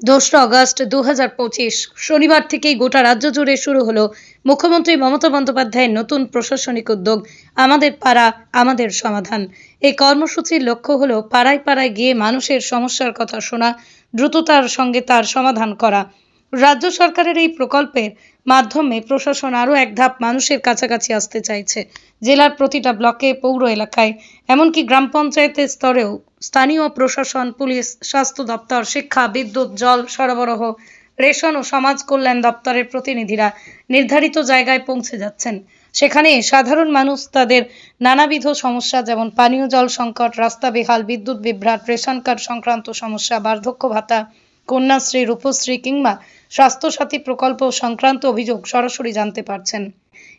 দোসরা আগস্ট দু শনিবার থেকেই গোটা রাজ্য জুড়ে শুরু হলো মুখ্যমন্ত্রী মমতা বন্দ্যোপাধ্যায়ের নতুন প্রশাসনিক উদ্যোগ, আমাদের পাড়া, আমাদের সমাধান। এই কর্মসূচির লক্ষ্য হলো পাড়ায় পাড়ায় গিয়ে মানুষের সমস্যার কথা শোনা, দ্রুততার সঙ্গে তার সমাধান করা। রাজ্য সরকারের এই প্রকল্পের মাধ্যমে প্রশাসন আরও এক ধাপ মানুষের কাছাকাছি আসতে চাইছে, জেলার প্রতিটা ব্লকে, পৌর এলাকায়। এমনকি গ্রাম পঞ্চায়েতের স্তরেও স্থানীয় প্রশাসন, পুলিশ, স্বাস্থ্য দপ্তর, শিক্ষা, বিদ্যুৎ, জল সরবরাহ, রেশন ও সমাজ কল্যাণ দপ্তরের প্রতিনিধিরা নির্ধারিত জায়গায় পৌঁছে যাচ্ছেন। সেখানে সাধারণ মানুষ তাদের নানাবিধ সমস্যা যেমন পানীয় জল সংকট, রাস্তা বেহাল, বিদ্যুৎ বিভ্রাট, রেশন কার্ড সংক্রান্ত সমস্যা, বার্ধক্য ভাতা, কন্যাশ্রী, রূপশ্রী কিংবা স্বাস্থ্যসাথী প্রকল্প সংক্রান্ত অভিযোগ সরাসরি জানতে পারছেন।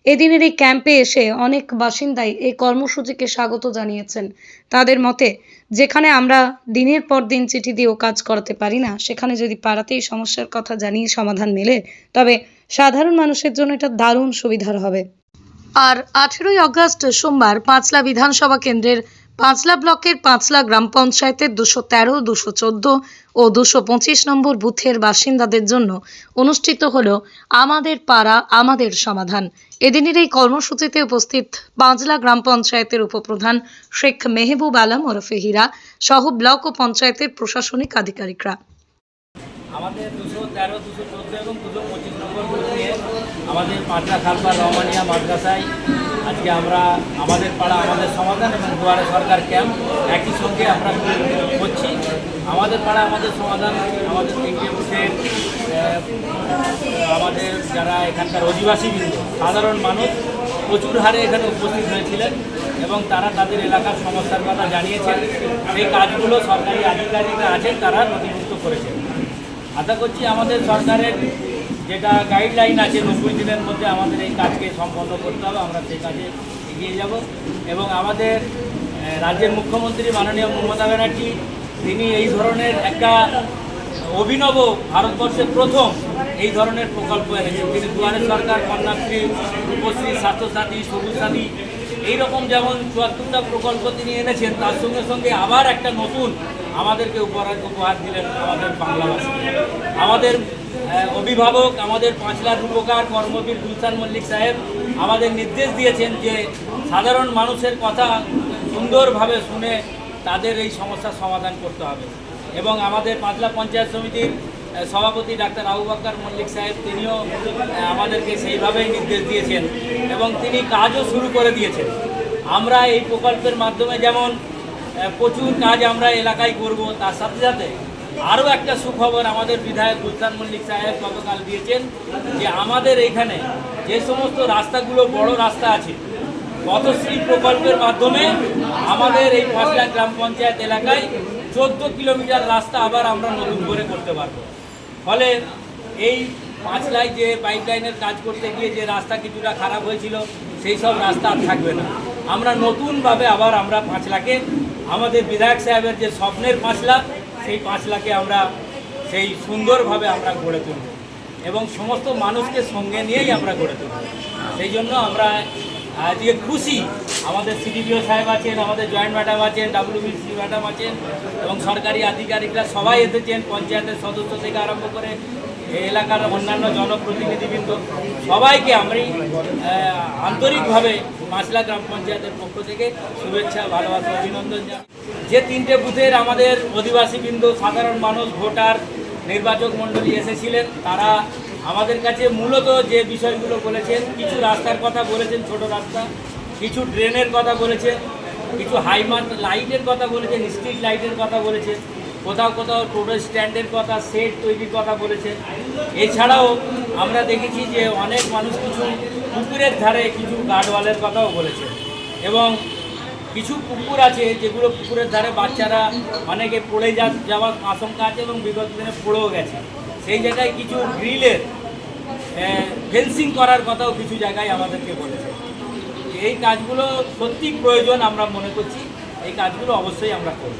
এদিনের এই ক্যাম্পে এসে অনেক বাসিন্দাই এই কর্মসূচিকে স্বাগত জানিয়েছেন। তাদের মতে, যেখানে আমরা দিনের পর দিন চিঠি দিয়েও কাজ করাতে পারি না, সেখানে যদি পাড়াতেই সমস্যার কথা জানিয়ে সমাধান মেলে, তবে সাধারণ মানুষের জন্য এটা দারুণ সুবিধার হবে। আর আঠেরোই অগাস্ট সোমবার পাঁচলা বিধানসভা কেন্দ্রের পাঁচলা ব্লকের পাঁচলা গ্রাম পঞ্চায়েতের দুশো তেরো, দুশো চোদ্দ ও দুশো পঁচিশ নম্বর বুথের বাসিন্দাদের জন্য অনুষ্ঠিত হল আমাদের পাড়া, আমাদের সমাধান। এদিনের এই কর্মসূচিতে উপস্থিত পাঁচলা গ্রাম পঞ্চায়েতের উপপ্রধান শেখ মেহবুব আলম ওরফে হীরা সহ ব্লক ও পঞ্চায়েতের প্রশাসনিক আধিকারিকরা। আমাদের দুশো তেরো, দুশো চোদ্দ এবং দুশো পঁচিশ নম্বর আমাদের পাঁচটা খালপার রহমানিয়া মাদ্রাসায় আজকে আমরা আমাদের পাড়া, আমাদের সমাধান এবং দুয়ারে সরকার ক্যাম্প একই সঙ্গে আমরা করছি। আমাদের পাড়া, আমাদের সমাধান, আমাদের বুথে আমাদের যারা এখানকার অধিবাসী সাধারণ মানুষ প্রচুর হারে এখানে উপস্থিত হয়েছিলেন এবং তারা তাদের এলাকার সমস্যার কথা জানিয়েছেন। সেই কাজগুলো সরকারি আধিকারিকরা আছেন, তারা নথিভুক্ত করেছেন। আশা করছি আমাদের সরকারের যেটা গাইডলাইন আছে নব্বই দিনের মধ্যে আমাদের এই কাজকে সম্পন্ন করতে হবে, আমরা সেই কাজে এগিয়ে যাব। এবং আমাদের রাজ্যের মুখ্যমন্ত্রী মাননীয় মমতা ব্যানার্জি, তিনি এই ধরনের একটা অভিনব ভারতবর্ষের প্রথম এই ধরনের প্রকল্প এনেছেন। তিনি দুয়ারে সরকার, কন্যাশ্রী, রূপশ্রী, স্বাস্থ্যসাথী সবুজ সাথী এইরকম যেমন চুয়াত্তরটা প্রকল্প তিনি এনেছেন, তার সঙ্গে সঙ্গে আবার একটা নতুন আমাদেরকে উপহার উপহার দিলেন আমাদের বাংলাভাষী আমাদের অভিভাবক, আমাদের পাঁচ লাখ রূপকার কর্মবীর গুলশান মল্লিক সাহেব আমাদের নির্দেশ দিয়েছেন যে সাধারণ মানুষের কথা সুন্দরভাবে শুনে তাদের এই সমস্যার সমাধান করতে হবে। এবং আমাদের পাঁচলা পঞ্চায়েত সমিতির সভাপতি ডাক্তার আবু বাক্কার মল্লিক সাহেব তিনিও আমাদেরকে সেইভাবেই নির্দেশ দিয়েছেন এবং তিনি কাজও শুরু করে দিয়েছেন। আমরা এই প্রকল্পের মাধ্যমে যেমন প্রচুর কাজ আমরা এলাকায় করব, তার সাথে সাথে আরও একটা সুখবর আমাদের বিধায়ক গুলশান মল্লিক সাহেব গতকাল দিয়েছেন যে আমাদের এখানে যে সমস্ত রাস্তাগুলো, বড় রাস্তা আছে, পথশ্রী প্রকল্পের মাধ্যমে আমাদের এই পাঁচলা গ্রাম পঞ্চায়েত এলাকায় চোদ্দ কিলোমিটার রাস্তা আবার আমরা নতুন করে করতে পারব। ফলে এই পাঁচলায় যে পাইপলাইনের কাজ করতে গিয়ে যে রাস্তা কিছুটা খারাপ হয়েছিল, সেই সব রাস্তা আর থাকবে না। আমরা নতুনভাবে আবার আমরা পাঁচলাকে, আমাদের বিধায়ক সাহেবের যে স্বপ্নের পাঁচলা সেই পাঁচ লাখে আমরা সেই সুন্দরভাবে আমরা গড়ে তুলব। এবং সমস্ত মানুষকে সঙ্গে নিয়েই আমরা গড়ে তুলব। সেই জন্য আমরা আজকে খুশি। আমাদের সিডিপিও সাহেব আছেন, আমাদের জয়েন্ট ম্যাডাম আছেন, ডাব্লিউবিসি ম্যাডাম আছেন এবং সরকারি আধিকারিকরা সবাই এসেছেন, পঞ্চায়েতের সদস্য থেকে আরম্ভ করে এই এলাকার অন্যান্য জনপ্রতিনিধিবৃন্দ, সবাইকে আমি আন্তরিকভাবে মাসলা গ্রাম পঞ্চায়েতের পক্ষ থেকে শুভেচ্ছা, ভালোবাসা, অভিনন্দন যে তিনটে বুথের আমাদের অধিবাসীবৃন্দ, সাধারণ মানুষ, ভোটার, নির্বাচক মণ্ডলী এসেছিলেন, তারা আমাদের কাছে মূলত যে বিষয়গুলো বলেছেন, কিছু রাস্তার কথা বলেছেন, ছোট রাস্তা, কিছু ড্রেনের কথা বলেছেন, কিছু হাইমার লাইটের কথা বলেছেন, স্ট্রিট লাইটের কথা বলেছেন কোথাও কোথাও টোটো স্ট্যান্ডের কথা সেট তৈরির কথা বলেছেন এছাড়াও আমরা দেখেছি যে অনেক মানুষ কিছু পুকুরের ধারে কিছু গার্ডওয়ালের কথাও বলেছে। এবং কিছু পুকুর আছে যেগুলো পুকুরের ধারে বাচ্চারা অনেকে পড়ে যা, যাওয়ার আশঙ্কা আছে এবং বিগত দিনে পড়েও গেছে। সেই জায়গায় কিছু গ্রিলের ফেন্সিং করার কথাও কিছু জায়গায় আমাদেরকে বলেছে। এই কাজগুলো সত্যি প্রয়োজন আমরা মনে করছি। এই কাজগুলো অবশ্যই আমরা করব।